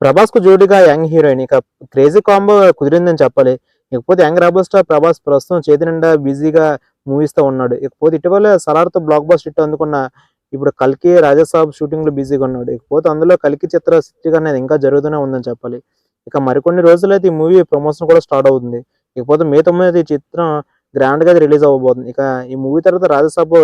ప్రభాస్కు జోడిగా young heroine. ఇక crazy combo కుదిరిందని చెప్పాలి. ఇకపోతే యంగ్ రెబల్ స్టార్ ప్రభాస్ ప్రస్తుతం చేతి నిండా బిజీగా మూవీస్తో ఉన్నాడు. ఇకపోతే ఇటీవల సలార్తో బ్లాక్ బాస్ హిట్ అందుకున్న ఇప్పుడు కల్కి రాజాసాబ్ షూటింగ్లో బిజీగా ఉన్నాడు. ఇకపోతే అందులో కల్కి చిత్ర చిత్రీకరణ అనేది ఇంకా జరుగుతూనే ఉందని చెప్పాలి. ఇక మరికొన్ని రోజులైతే ఈ మూవీ ప్రమోషన్ కూడా స్టార్ట్ అవుతుంది. ఇకపోతే మే తొమ్మిది ఈ చిత్రం గ్రాండ్గా రిలీజ్ అవ్వబోతుంది. ఇక ఈ మూవీ తర్వాత రాజాసాబ్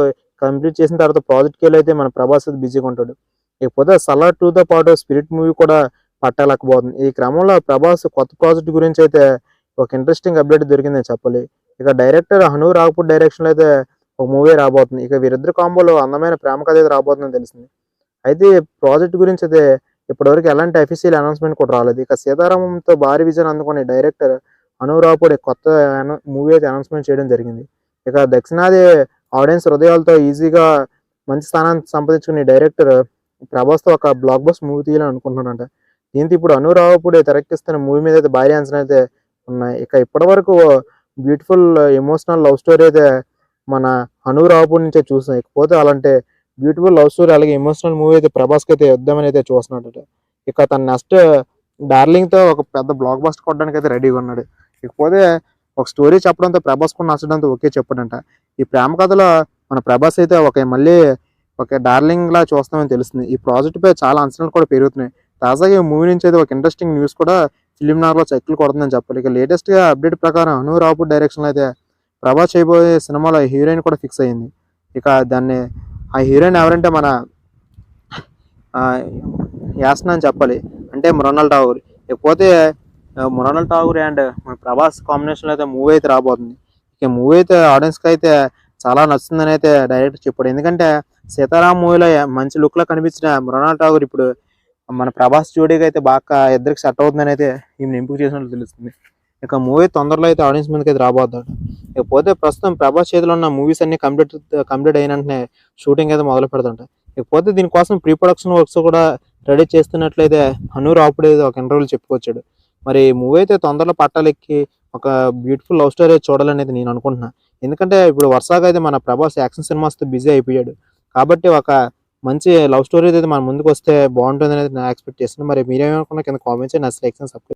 కంప్లీట్ చేసిన తర్వాత ప్రాజెక్ట్కి అయితే మన ప్రభాస్ అయితే బిజీగా ఉంటాడు. ఇకపోతే సలార్ టూ తో పాటు స్పిరిట్ మూవీ కూడా పట్టాలకపోతుంది ఈ క్రమంలో ప్రభాస్ కొత్త ప్రాజెక్ట్ గురించి అయితే ఒక ఇంట్రెస్టింగ్ అప్డేట్ దొరికిందని చెప్పాలి. ఇక డైరెక్టర్ హను రాఘపూర్ డైరెక్షన్లో అయితే ఒక మూవీ రాబోతుంది. ఇక వీరిద్దరు కాంబోలో అందమైన ప్రేమ కథ అయితే రాబోతుందని తెలిసింది. అయితే ప్రాజెక్ట్ గురించి అయితే ఇప్పటివరకు ఎలాంటి అఫీషియల్ అనౌన్స్మెంట్ కూడా రాలేదు. ఇక సీతారామంతో భారీ విజయం అందుకునే డైరెక్టర్ అను రాఘపూర్ కొత్త మూవీ అయితే అనౌన్స్మెంట్ చేయడం జరిగింది. ఇక దక్షిణాది ఆడియన్స్ హృదయాలతో ఈజీగా మంచి స్థానాన్ని సంపాదించుకునే డైరెక్టర్ ప్రభాస్తో ఒక బ్లాక్ బస్ మూవీ తీయాలని అనుకుంటున్నాడంట. దీంతో ఇప్పుడు అనురావపుడే రాఘపూడి మూవీ మీద అయితే భారీ అంచనా అయితే ఉన్నాయి. ఇక ఇప్పటి వరకు బ్యూటిఫుల్ ఎమోషనల్ లవ్ స్టోరీ అయితే మన అనురావపుడి నుంచే చూసాం ఇకపోతే అలాంటి బ్యూటిఫుల్ లవ్ స్టోరీ అలాగే ఎమోషనల్ మూవీ అయితే ప్రభాస్కి అయితే వద్దామని అయితే చూస్తున్నాడట. ఇక తన నెక్స్ట్ డార్లింగ్తో ఒక పెద్ద బ్లాక్ బస్ట్ కొట్టడానికి అయితే రెడీగా ఉన్నాడు. ఇకపోతే ఒక స్టోరీ చెప్పడంతో ప్రభాస్ కూడా నచ్చడంతో ఓకే చెప్పడంట. ఈ ప్రేమ కథలో మన ప్రభాస్ అయితే ఒక మళ్ళీ ఒక డార్లింగ్ లా చూస్తామని తెలుస్తుంది. ఈ ప్రాజెక్ట్ పై చాలా అంచనాలు కూడా పెరుగుతున్నాయి. తాజాగా ఈ మూవీ నుంచి అయితే ఒక ఇంట్రెస్టింగ్ న్యూస్ కూడా ఫిలిం నార్ చక్కలు కొడుతుందని చెప్పాలి. ఇక లేటెస్ట్గా అప్డేట్ ప్రకారం అను రాపు డైరెక్షన్ అయితే ప్రభాస్ చేయబోయే సినిమాలో హీరోయిన్ కూడా ఫిక్స్ అయ్యింది ఇక దాన్ని ఆ హీరోయిన్ ఎవరంటే మన ఆ, అని చెప్పాలి. అంటే మృణాల్ ఠాగూర్. ఇకపోతే మృణాల్ ఠాగూర్ అండ్ మన ప్రభాస్ కాంబినేషన్లో అయితే మూవీ అయితే రాబోతుంది. ఇక మూవీ అయితే ఆడియన్స్కి అయితే చాలా నచ్చుతుందని అయితే డైరెక్టర్ చెప్పాడు. ఎందుకంటే సీతారాం మూవీలో మంచి లుక్లో కనిపించిన మృణాల్ ఠాగూర్ ఇప్పుడు మన ప్రభాస్ జోడీగా అయితే బాగా ఇద్దరికి సెట్ అవుతుందని అయితే ఈమెను ఎంపిక చేసినట్లు తెలుస్తుంది. ఇక మూవీ తొందరలో అయితే ఆడియన్స్ ముందుకు అయితే రాబోతాడు ఇకపోతే ప్రస్తుతం ప్రభాస్ చేతిలో ఉన్న మూవీస్ అన్ని కంప్లీట్ కంప్లీట్ అయిన వెంటనే షూటింగ్ అయితే మొదలు పెడతాంట ఇకపోతే దీనికోసం ప్రీ ప్రొడక్షన్ వర్క్స్ కూడా రెడీ చేస్తున్నట్లయితే అనూర్ అప్పుడు ఒక ఇంటర్వ్యూలు చెప్పుకొచ్చాడు. మరి మూవీ అయితే తొందరలో పట్టాలెక్కి ఒక బ్యూటిఫుల్ లవ్ స్టోరీ చూడాలనేది నేను అనుకుంటున్నాను ఎందుకంటే ఇప్పుడు వరుసగా అయితే మన ప్రభాస్ యాక్షన్ సినిమాస్తో బిజీ అయిపోయాడు. కాబట్టి ఒక మంచి లవ్ స్టోరీ అయితే మన ముందుకు వస్తే బాగుంటుంది అనేది నా ఎక్స్పెక్ట్ చేస్తున్నాను మరి మీరేమనుకున్నా కింద కామెంట్స్ నా సెలెక్షన్ సబ్స్క్రైబ్